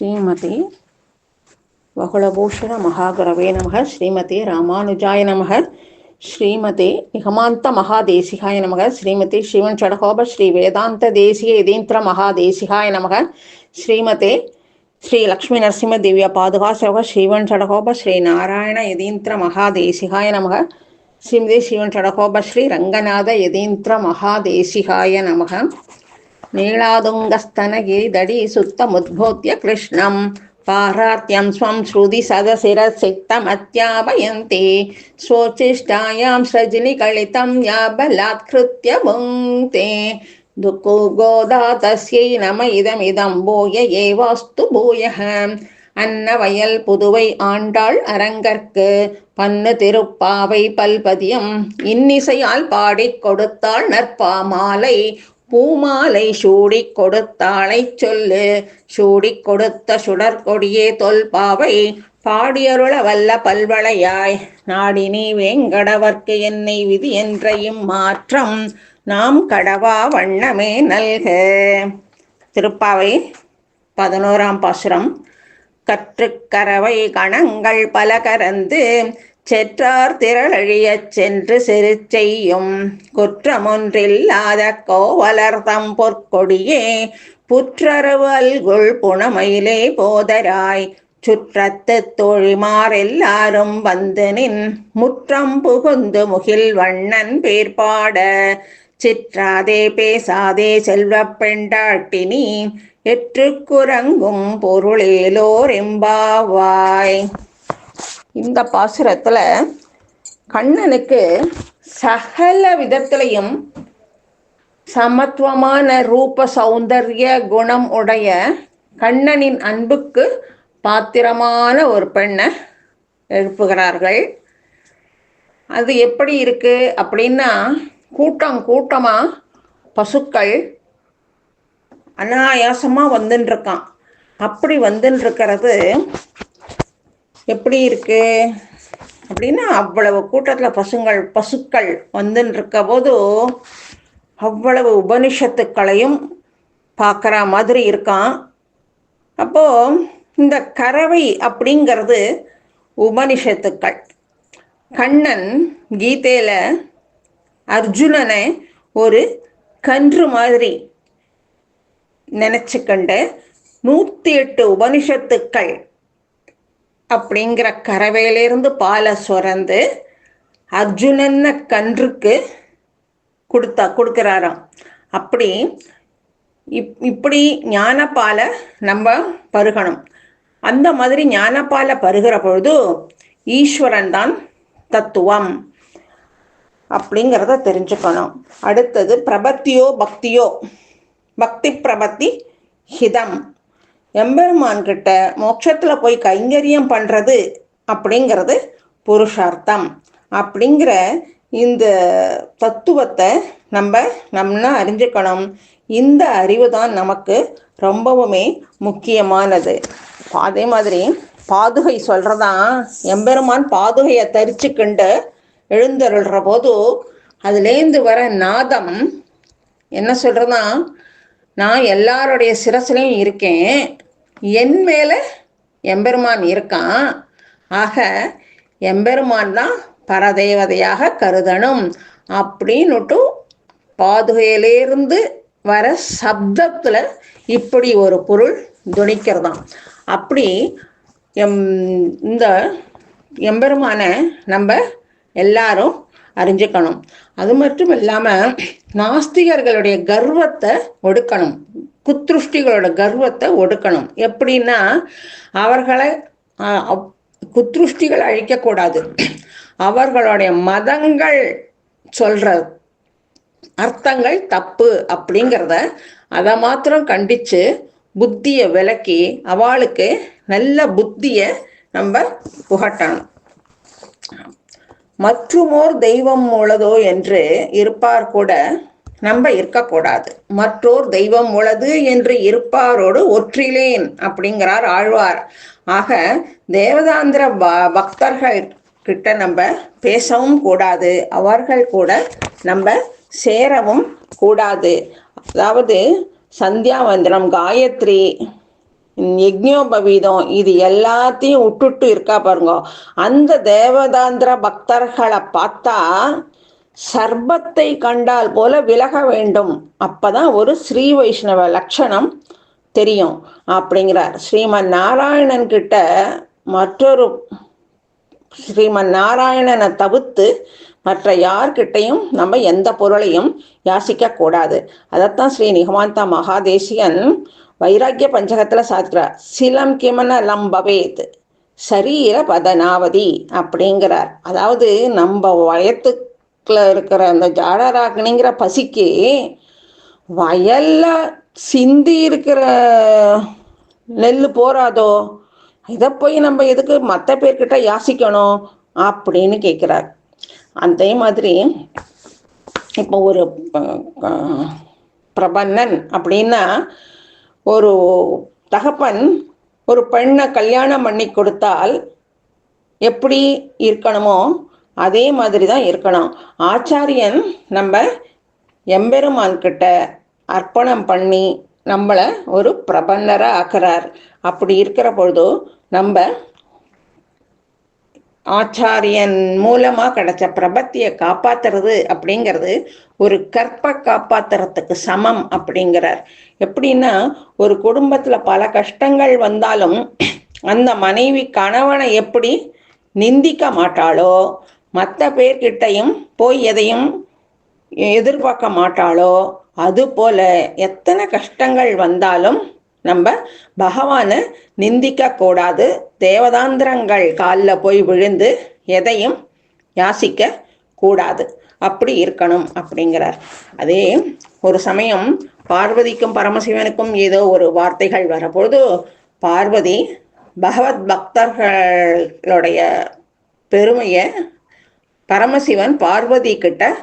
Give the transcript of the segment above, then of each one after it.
ஸ்ரீமதி வகுளபூஷண மகாகுரவே நமக ஸ்ரீமதி ராமானுஜாய நமக ஸ்ரீமதி நிகமாந்த மகாதேசிகாய நமக ஸ்ரீமதி ஸ்ரீவன் சடகோப ஸ்ரீ வேதாந்த தேசிய இதீந்திர மகாதேசிகாய நமக ஸ்ரீமதி ஸ்ரீ லக்ஷ்மி நரசிம்ம திவ்ய பாதுகா சேவக ஸ்ரீவன் சடகோப ஸ்ரீ நாராயண யதீந்திர மகாதேசிகாய நமக ஸ்ரீமதி ஸ்ரீவன் சடகோப ஸ்ரீ ரங்கநாத யதீந்திர மகாதேசிகாய நமக. नीलादुङ्गस्तनगिरिदडी सुत्तमुद्बोध्य कृष्णं पारात्यं स्वं श्रुति सदशिरसिक्तमत्यापयन्ति स्वोच्छिष्टायां सृजनिकलितं या बलात्कृत्य भुङ्क्ते दुःखो गोदा तस्यै नम इदमिदं भूय एवास्तु भूयः அன்னவயல் புதுவை ஆண்டாள் அரங்கற்கு பன்னு திருப்பாவை பல்பதியம் இன்னிசையால் பாடிக் கொடுத்தாள் நற்பாமாலை பூமாலை சூடி கொடுத்தாளை சொல்லு. சூடிக் கொடுத்த சுடற்கொடியே தொல்பாவை பாடியருள வல்ல பல்வளையாய். நாடினி வேங்கடவர்க்கு என்னை விதி என்ற இம்மாற்றம் நாம் கடவா வண்ணமே நல்க. திருப்பாவை பதினோராம் பாசுரம். கற்றுக்கரவை கணங்கள் பல கரந்து செற்றார் திரளழியச் சென்று சிறு செய்யும் குற்றமொன்றில்லாத கோவலர்தம் பொற்கொடியே புற்றறுவல்குள் புனமயிலே போதராய். சுற்றத்து தோழிமாரெல்லாரும் வந்து நின் முற்றம் புகுந்து முகில் வண்ணன் பேர்பாட. சிற்றாதே பேசாதே செல்வ பெண்டாட்டினி எற்றுக்குறங்கும் பொருளேலோர் எம்பாவாய். இந்த பாசுரத்தில் கண்ணனுக்கு சகல விதத்திலையும் சமத்துவமான ரூப சௌந்தர்ய குணம் உடைய கண்ணனின் அன்புக்கு பாத்திரமான ஒரு பெண்ணை எழுப்புகிறார்கள். அது எப்படி இருக்கு அப்படின்னா கூட்டம் கூட்டமாக பசுக்கள் அனாயாசமாக வந்துன்னு இருக்கான் அப்படி வந்துன்னு இருக்கிறது எப்படி இருக்கு? அப்படின்னா அவ்வளவு கூட்டத்தில் பசுங்கள் பசுக்கள் வந்துன்னு இருக்க போது அவ்வளவு உபனிஷத்துக்களையும் பார்க்குற மாதிரி இருக்கான். அப்போது இந்த கறவை அப்படிங்கிறது உபனிஷத்துக்கள். கண்ணன் கீதையில் அர்ஜுனனை ஒரு கன்று மாதிரி நினச்சிக்கண்டு நூற்றி எட்டு உபனிஷத்துக்கள் அப்படிங்கிற கறவையிலேருந்து பாலை சுரந்து அர்ஜுனன்ன கன்றுக்கு கொடுத்தா கொடுக்குறாராம். அப்படி இப் இப்படி ஞானப்பாலை நம்ம பருகணும். அந்த மாதிரி ஞானப்பாலை பருகிற பொழுது ஈஸ்வரன் தான் தத்துவம் அப்படிங்கிறத தெரிஞ்சுக்கணும். அடுத்தது பிரபத்தியோ பக்தியோ பக்தி பிரபத்தி ஹிதம். எம்பெருமான் கிட்ட மோட்சத்தில் போய் கைங்கரியம் பண்ணுறது அப்படிங்கிறது புருஷார்த்தம். அப்படிங்கிற இந்த தத்துவத்தை நம்ம நம்ம அறிஞ்சுக்கணும். இந்த அறிவு தான் நமக்கு ரொம்பவுமே முக்கியமானது. அதே மாதிரி பாதுகை சொல்கிறதான் எம்பெருமான் பாதுகையை தரிச்சுக்கிண்டு எழுந்தருள்ற போது அதுலேருந்து வர நாதம் என்ன சொல்கிறதான் நான் எல்லாருடைய சிரசிலையும் இருக்கேன். என் மேலே எம்பெருமான் இருக்கான். ஆக எம்பெருமான் தான் பரதேவதையாக கருதணும் அப்படின்னுட்டு பாதுகையிலேருந்து வர சப்தத்தில் இப்படி ஒரு பொருள் துணிக்கிறதாம். அப்படி எம் இந்த எம்பெருமான நம்ம எல்லாரும் அறிஞ்சுக்கணும். அது மட்டும் இல்லாமல் நாஸ்திகர்களுடைய கர்வத்தை ஒடுக்கணும். குத்ருஷ்டிகளோட கர்வத்தை ஒடுக்கணும். எப்படின்னா அவர்களை குத்ருஷ்டிகள் அழிக்கக்கூடாது. அவர்களுடைய மதங்கள் சொல்ற அர்த்தங்கள் தப்பு அப்படிங்கிறத அதை மாத்திரம் கண்டித்து புத்தியை விளக்கி அவளுக்கு நல்ல புத்தியை நம்ம புகட்டணும். மற்றுமோர் தெய்வம் உள்ளதோ என்று இருப்பார் கூட நம்ம இருக்கக்கூடாது. மற்றோர் தெய்வம் உள்ளது என்று இருப்பாரோடு ஒற்றிலேன் அப்படிங்கிறார் ஆழ்வார். ஆக தேவதாந்திர பக்தர்கள் கிட்ட நம்ம பேசவும் கூடாது. அவர்கள் கூட நம்ம சேரவும் கூடாது. அதாவது சந்தியாவந்திரம் காயத்ரி யஜ்ஞோபவீதம் இது எல்லாத்தையும் விட்டுட்டு இருக்கா பாருங்க. அந்த தேவதாந்திர பக்தர்களை பார்த்தா சர்பத்தை கண்டால் போல விலக வேண்டும். அப்பதான் ஒரு ஸ்ரீ வைஷ்ணவ லட்சணம் தெரியும். அப்படிங்கிறார். ஸ்ரீமன் நாராயணன் கிட்ட மற்றொரு ஸ்ரீமன் நாராயணனை தவிர்த்து மற்ற யார்கிட்டையும் நம்ம எந்த பொருளையும் யாசிக்க கூடாது. அதைத்தான் ஸ்ரீ நிகமாந்தா மகாதேசியன் வைராக்கிய பஞ்சகத்துல சாதிக்கிறார். சிலம் கிமன லம்பவேத் சரீர பதனாவதி அப்படிங்கிறார். அதாவது நம்ம வயத்துக்குள்ள இருக்கிற அந்த ஜாடராக்னிங்கிற பசிக்கு வயல்ல சிந்தி இருக்கிற நெல் போராதோ இதை போய் நம்ம எதுக்கு மற்ற பேர்கிட்ட யாசிக்கணும் அப்படின்னு கேட்குறார். அதே மாதிரி இப்போ ஒரு பிரபன்னன் அப்படின்னா ஒரு தகப்பன் ஒரு பெண்ணை கல்யாணம் பண்ணி கொடுத்தால் எப்படி இருக்கணுமோ அதே மாதிரி தான் இருக்கணும். ஆச்சாரியன் நம்ம எம்பெருமான் கிட்ட அர்ப்பணம் பண்ணி நம்மளை ஒரு பிரபன்னராக ஆக்குறார். அப்படி இருக்கிற பொழுது நம்ம ஆச்சாரியன் மூலமா கிடைச்ச பிரபத்தியை காப்பாத்துறது அப்படிங்கிறது ஒரு கற்ப காப்பாத்துறதுக்கு சமம் அப்படிங்கிறார். எப்படின்னா ஒரு குடும்பத்துல பல கஷ்டங்கள் வந்தாலும் அந்த மனைவி கணவனை எப்படி நிந்திக்க மாட்டாளோ மற்ற பேர்கிட்டையும் போய் எதையும் எதிர்பார்க்க மாட்டாளோ அதுபோல எத்தனை கஷ்டங்கள் வந்தாலும் நம்ம பகவானை நிந்திக்க கூடாது தேவதாந்திரங்கள் காலில் போய் விழுந்து எதையும் யாசிக்க கூடாது அப்படி இருக்கணும் அப்படிங்கிறார். அதே ஒரு சமயம் பார்வதிக்கும் பரமசிவனுக்கும் ஏதோ ஒரு வார்த்தைகள் வரப்பொழுது பார்வதி பகவத் பக்தர்களுடைய பெருமையை பரமசிவன் பார்வதி கிட்ட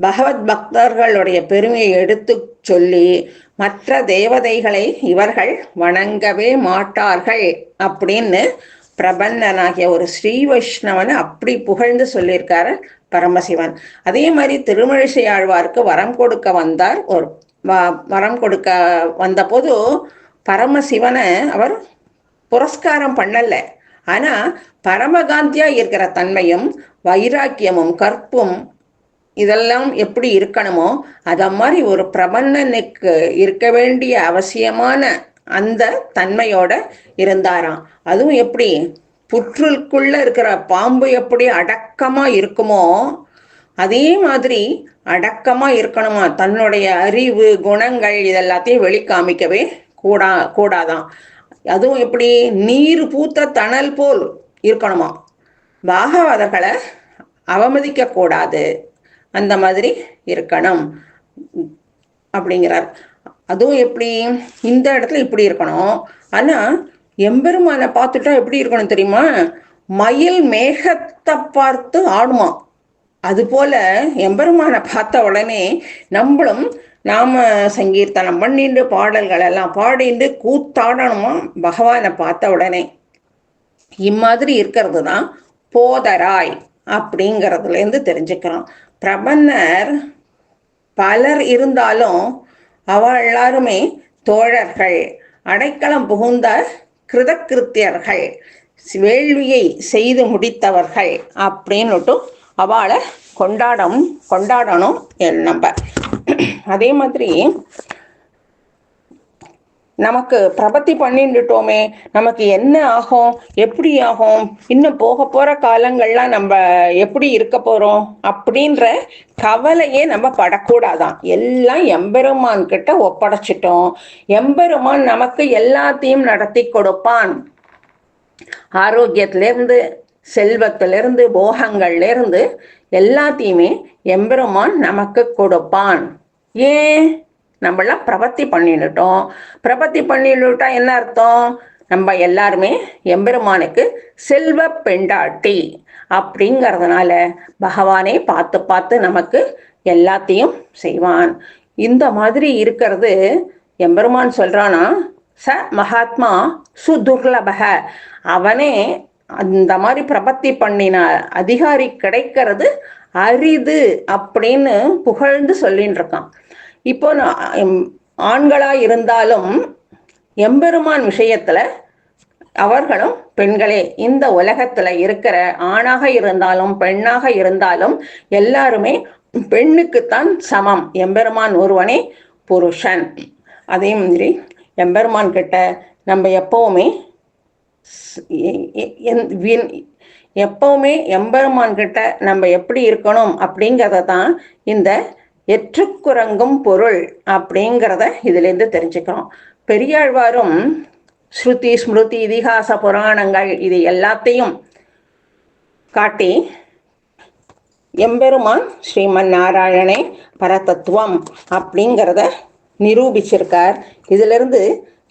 பகவத் பக்தர்களுடைய பெருமையை எடுத்து சொல்லி மற்ற தேவதைகளை இவர்கள் வணங்கவே மாட்டார்கள் அப்படின்னு பிரபந்தனாகிய ஒரு ஸ்ரீ வைஷ்ணவன் அப்படி புகழ்ந்து சொல்லியிருக்காரு பரமசிவன். அதே மாதிரி திருமழிசை ஆழ்வாருக்கு வரம் கொடுக்க வந்தார். ஒரு வ- வரம் கொடுக்க வந்தபோது பரமசிவனை அவர் புரஸ்காரம் பண்ணல. ஆனா பரமகாந்தியா இருக்கிற தன்மையும் வைராக்கியமும் கற்பும் இதெல்லாம் எப்படி இருக்கணுமோ அத மாதிரி ஒரு பிரபன்னனுக்கு இருக்க வேண்டிய அவசியமான அந்த தன்மையோட இருந்தாராம். அதுவும் எப்படி? புற்றுக்குள்ள இருக்கிற பாம்பு எப்படி அடக்கமா இருக்குமோ அதே மாதிரி அடக்கமா இருக்கணுமா? தன்னுடைய அறிவு குணங்கள் இதெல்லாத்தையும் வெளிக்காமிக்கவே கூடா கூடாதான் அதுவும் எப்படி? நீர் பூத்த தணல் போல் இருக்கணுமா? பாகவதர்களை அவமதிக்க கூடாது அந்த மாதிரி இருக்கணும். அப்படிங்கிறார். அதுவும் எப்படி? இந்த இடத்துல இப்படி இருக்கணும். ஆனா எம்பெருமானை பார்த்துட்டா எப்படி இருக்கணும் தெரியுமா? மயில் மேகத்தை பார்த்து ஆடுமா. அதுபோல எம்பெருமானை பார்த்த உடனே நம்மளும் நாம சங்கீர்த்தனம் பண்ணிண்டு பாடல்கள் எல்லாம் பாடிண்டு கூத்தாடணுமா? பகவானை பார்த்த உடனே. இம்மாதிரி இருக்கிறது தான் போதராய். அப்படிங்கிறதுலேருந்து தெரிஞ்சுக்கிறோம். பிரபன்னர் பலர் இருந்தாலும் அவ எல்லாருமே தோழர்கள் அடைக்கலம் புகுந்த கிருதகிருத்தியர்கள் வேள்வியை செய்து முடித்தவர்கள் அப்படின்னுட்டு அவளை கொண்டாடம் கொண்டாடணும் எல் நம்ம அதே மாதிரி நமக்கு பிரபத்தி பண்ணிட்டுட்டோமே நமக்கு என்ன ஆகும் எப்படி ஆகும் இன்னும் போக போற காலங்கள்லாம் நம்ம எப்படி இருக்க போறோம் அப்படின்ற கவலையே நம்ம படக்கூடாதான். எல்லாம் எம்பெருமான் கிட்ட ஒப்படைச்சிட்டோம். எம்பெருமான் நமக்கு எல்லாத்தையும் நடத்தி கொடுப்பான். ஆரோக்கியத்திலேருந்து செல்வத்திலிருந்து போகங்கள்லேருந்து எல்லாத்தையுமே எம்பெருமான் நமக்கு கொடுப்பான். ஏன்? நம்மளாம் பிரபத்தி பண்ணிட்டுட்டோம் பிரபத்தி பண்ணிட்டுட்டா என்ன அர்த்தம்? நம்ம எல்லாருமே எம்பெருமானுக்கு செல்வ பெண்டாட்டி அப்படிங்கிறதுனால பகவானே பார்த்து பார்த்து நமக்கு எல்லாத்தையும் செய்வான். இந்த மாதிரி இருக்கிறது எம்பெருமான் சொல்றானா ச மகாத்மா சுதுர்லபக. அவனே அந்த மாதிரி பிரபத்தி பண்ணின அதிகாரி கிடைக்கிறது அரிது அப்படின்னு புகழ்ந்து சொல்லின்னு இருக்கான். இப்போ நான், ஆண்களா இருந்தாலும் எம்பெருமான் விஷயத்துல அவர்களும் பெண்களே இந்த உலகத்துல இருக்கிற ஆணாக இருந்தாலும் பெண்ணாக இருந்தாலும் எல்லாருமே பெண்ணுக்குத்தான் சமம். எம்பெருமான் ஒருவனே புருஷன். அதே மாதிரி எம்பெருமான் கிட்ட நம்ம எப்பவுமே எப்பவுமே எம்பெருமான் கிட்ட நம்ம எப்படி இருக்கணும் அப்படிங்கிறத தான் இந்த எற்றுக்குறங்கும் பொருள் அப்படிங்கிறத இதுலேருந்து தெரிஞ்சுக்கிறோம் பெரியாழ்வாரும் ஸ்ருதி ஸ்மிருதி இதிகாச புராணங்கள் இது எல்லாத்தையும் காட்டி எம்பெருமான் ஸ்ரீமன் நாராயணே பரதத்துவம் அப்படிங்கிறத நிரூபிச்சிருக்கார். இதிலிருந்து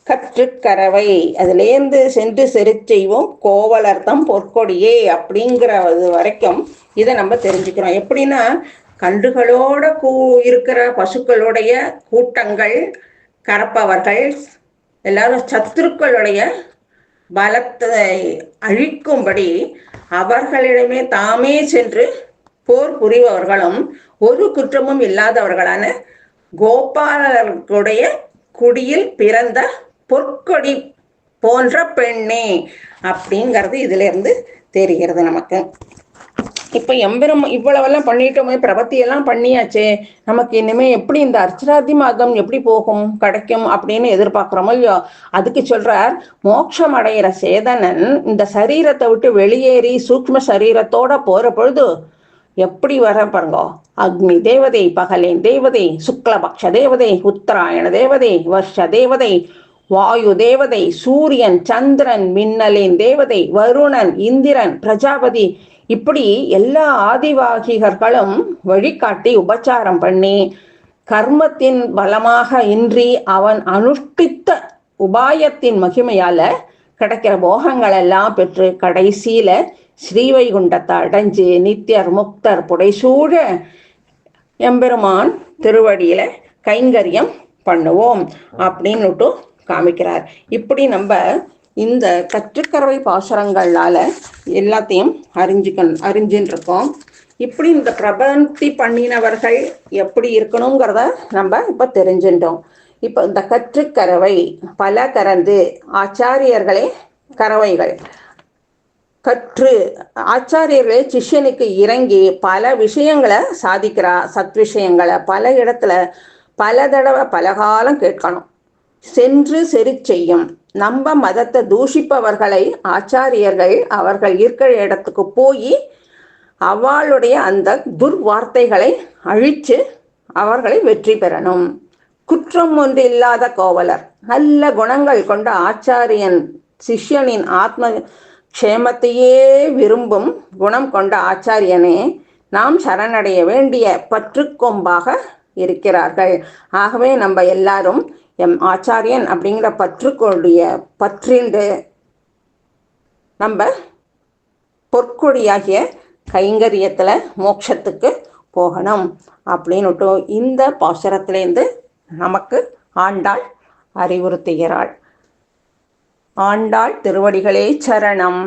கற்றுக்கரவை அதுலேருந்து சென்று செரு செய்வோம் கோவலர்த்தம் பொற்கொடியே அப்படிங்கிற வரைக்கும் இதை நம்ம தெரிஞ்சுக்கிறோம். எப்படின்னா கன்றுகளோட கூ இருக்கிற பசுக்களுடைய கூட்டங்கள் கறப்பவர்கள் எல்லாரும் சத்துருக்களுடைய பலத்தை அழிக்கும்படி அவர்களிடமே தாமே சென்று போர் புரிபவர்களும் ஒரு குற்றமும் இல்லாதவர்களான கோபாலர்களுடைய குடியில் பிறந்த பொற்கொடி போன்ற பெண்ணே அப்படிங்கிறது இதுல இருந்து தெரிகிறது நமக்கு. இப்ப எம்பெரும் இவ்வளவெல்லாம் பண்ணிட்டோமே பிரபத்தி எல்லாம் பண்ணியாச்சே நமக்கு இனிமே எப்படி இந்த அர்ச்சனாதி மார்க்கம் எப்படி போகும் கிடைக்கும் அப்படின்னு எதிர்பார்க்கிறோமோ இல்லையோ? அதுக்கு சொல்றார் மோட்சம் அடைகிற சேதனன் இந்த சரீரத்தை விட்டு வெளியேறி சூக்ம சரீரத்தோட போற பொழுது எப்படி வர பாருங்க? அக்னி தேவதை பகலின் தேவதை சுக்லபக்ஷ தேவதை உத்தராயண தேவதை வருஷ தேவதை வாயு தேவதை சூரியன் சந்திரன் மின்னலின் தேவதை வருணன் இந்திரன் பிரஜாபதி இப்படி எல்லா ஆதிவாகிகர்களும் வழிகாட்டி உபச்சாரம் பண்ணி கர்மத்தின் பலமாக இன்றி அவன் அனுஷ்டித்த உபாயத்தின் மகிமையால கிடைக்கிற போகங்கள் எல்லாம் பெற்று கடைசியில ஸ்ரீவைகுண்டத்தை அடைஞ்சு நித்தியர் முக்தர் புடைசூழ எம்பெருமான் திருவடியில கைங்கரியம் பண்ணுவோம் அப்படின்னுட்டு காமிக்கிறார். இப்படி நம்ம இந்த கற்றுக்கறவை பாசுரங்களால் எல்லாத்தையும் அறிஞ்சுக்க அறிஞ்சுன்னு இருக்கோம் இப்படி இந்த பிரபந்தி பண்ணினவர்கள் எப்படி இருக்கணுங்கிறத நம்ம இப்போ தெரிஞ்சுட்டோம் இப்போ இந்த கற்றுக்கறவை பல கறந்து ஆச்சாரியர்களே கறவைகள். கற்று ஆச்சாரியர்களே சிஷ்யனுக்கு இறங்கி பல விஷயங்களை சாதிக்கிறா சத் விஷயங்களை பல இடத்துல பல தடவை பல காலம் கேட்கணும். சென்று செறி செய்யும். நம்ம மதத்தை தூஷிப்பவர்களை ஆச்சாரியர்கள் அவர்கள் இருக்கிற இடத்துக்கு போய் அவளுடைய அந்த துர்வார்த்தைகளை அழித்து அவர்களை வெற்றி பெறணும். குற்றம் ஒன்று இல்லாத கோவலர் நல்ல குணங்கள் கொண்ட ஆச்சாரியன் சிஷ்யனின் ஆத்ம க்ஷேமத்தையே விரும்பும் குணம் கொண்ட ஆச்சாரியனே நாம் சரணடைய வேண்டிய பற்றுக்கொம்பாக இருக்கிறார்கள். ஆகவே நம்ம எல்லாரும் எம் ஆச்சாரியன் அப்படிங்கிற பற்றுக்கொடைய பற்றிண்டு நம்ம பொற்கொடியாகிய கைங்கரியத்தில் மோட்சத்துக்கு போகணும் அப்படின்னுட்டு இந்த பாசுரத்திலேருந்து நமக்கு ஆண்டாள் அறிவுறுத்துகிறாள். ஆண்டாள் திருவடிகளே சரணம்.